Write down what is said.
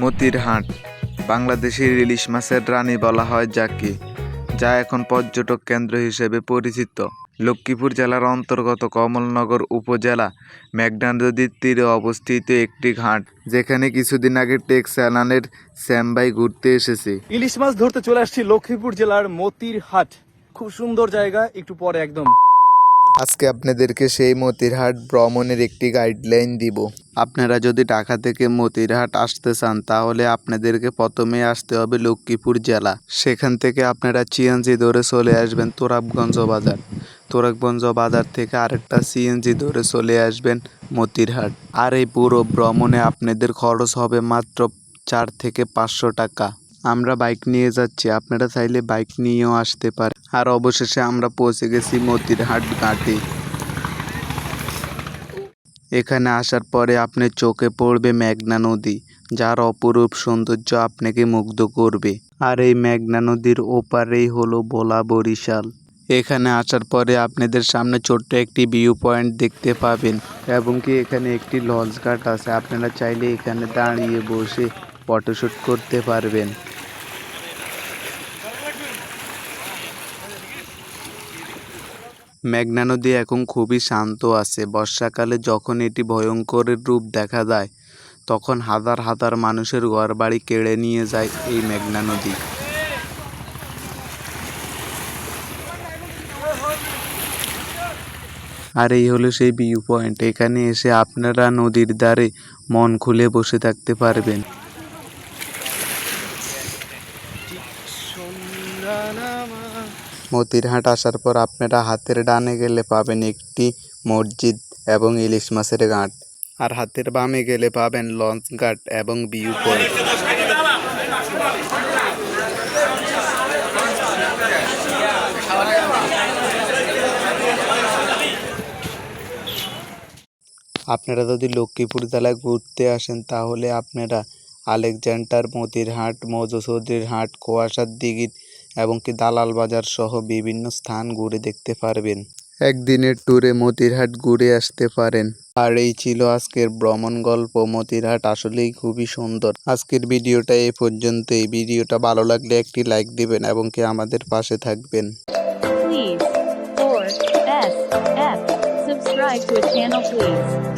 মতির হাট। বাংলাদেশের ইলিশ মাছের রানী বলা হয় যাকে যা এখন পর্যটক কেন্দ্র হিসেবে পরিচিত। লক্ষ্মীপুর জেলার অন্তর্গত কমলনগর উপজেলা মেঘনা নদীর তীরে অবস্থিত একটি ঘাট। যেখানে কিছুদিন আগে চালানের শ্যামবাই ঘুরতে এসেছে। ইলিশ মাছ ধরতে চলে আসছি লক্ষ্মীপুর জেলার মতির হাট। খুব সুন্দর জায়গা, একটু পরে একদম। আজকে আপনাদেরকে সেই মতিরহাট ভ্রমণের একটি গাইডলাইন দিব। আপনারা যদি ঢাকা থেকে মতিরহাট আসতে চান, তাহলে আপনাদেরকে প্রথমে আসতে হবে লক্ষ্মীপুর জেলা। সেখান থেকে আপনারা সিএনজি ধরে চলে আসবেন তোরাবগঞ্জ বাজার। তোরাবগঞ্জ বাজার থেকে আরেকটা সিএনজি ধরে চলে আসবেন মতিরহাট। আর এই পুরো ভ্রমণে আপনাদের খরচ হবে মাত্র চার থেকে পাঁচশো টাকা। আমরা বাইক নিয়ে যাচ্ছি, আপনারা চাইলে বাইক নিয়েও আসতে পারেন। আর অবশেষে আমরা পৌঁছে গেছি মতিরহাট ঘাটে। এখানে আসার পরে আপনার চোখে পড়বে মেঘনা নদী, যার অপরূপ সৌন্দর্য আপনাকে মুগ্ধ করবে। আর এই মেঘনা নদীর ওপারেই হলো ভোলা বরিশাল। এখানে আসার পরে আপনাদের সামনে ছোট্ট একটি ভিউ পয়েন্ট দেখতে পাবেন, এবং কি এখানে একটি লঞ্চ ঘাট আছে। আপনারা চাইলে এখানে দাঁড়িয়ে বসে ফটোশ্যুট করতে পারবেন। মেঘনা নদী এখন খুবই শান্ত আছে। বর্ষাকালে যখন এটি ভয়ঙ্করের রূপ দেখা যায় তখন হাজার হাজার মানুষের ঘরবাড়ি কেড়ে নিয়ে যায় এই মেঘনা নদী। আর এই হলো সেই ভিউ পয়েন্ট এখানে এসে আপনারা নদীর ধারে মন খুলে বসে থাকতে পারবেন। মতিরহাট আসার পর আপনারা হাতের ডানে গেলে পাবেন একটি মসজিদ এবং ইলিশ মাছের ঘাট। আর হাতের বামে গেলে পাবেন লঞ্চ ঘাট এবং ভিউ পয়েন্ট। আপনারা যদি লক্ষ্মীপুর জেলায় ঘুরতে আসেন, তাহলে আপনারা আলেকজান্ডার মতিরহাট মৌজসৌদির হাট, কুয়াশার দিঘির এবং কি দালাল বাজার সহ বিভিন্ন স্থান ঘুরে দেখতে পারবেন একদিনের ট্যুরে মতিরহাট ঘুরে আসতে পারেন আর এই ছিল আজকের ভ্রমণ গল্প মতিরহাট আসলেই খুবই সুন্দর আজকের ভিডিওটা এই পর্যন্ত এই ভিডিওটা ভালো লাগলে একটি লাইক দিবেন এবং কি আমাদের পাশে থাকবেন Please. Or S F. Subscribe to a channel please.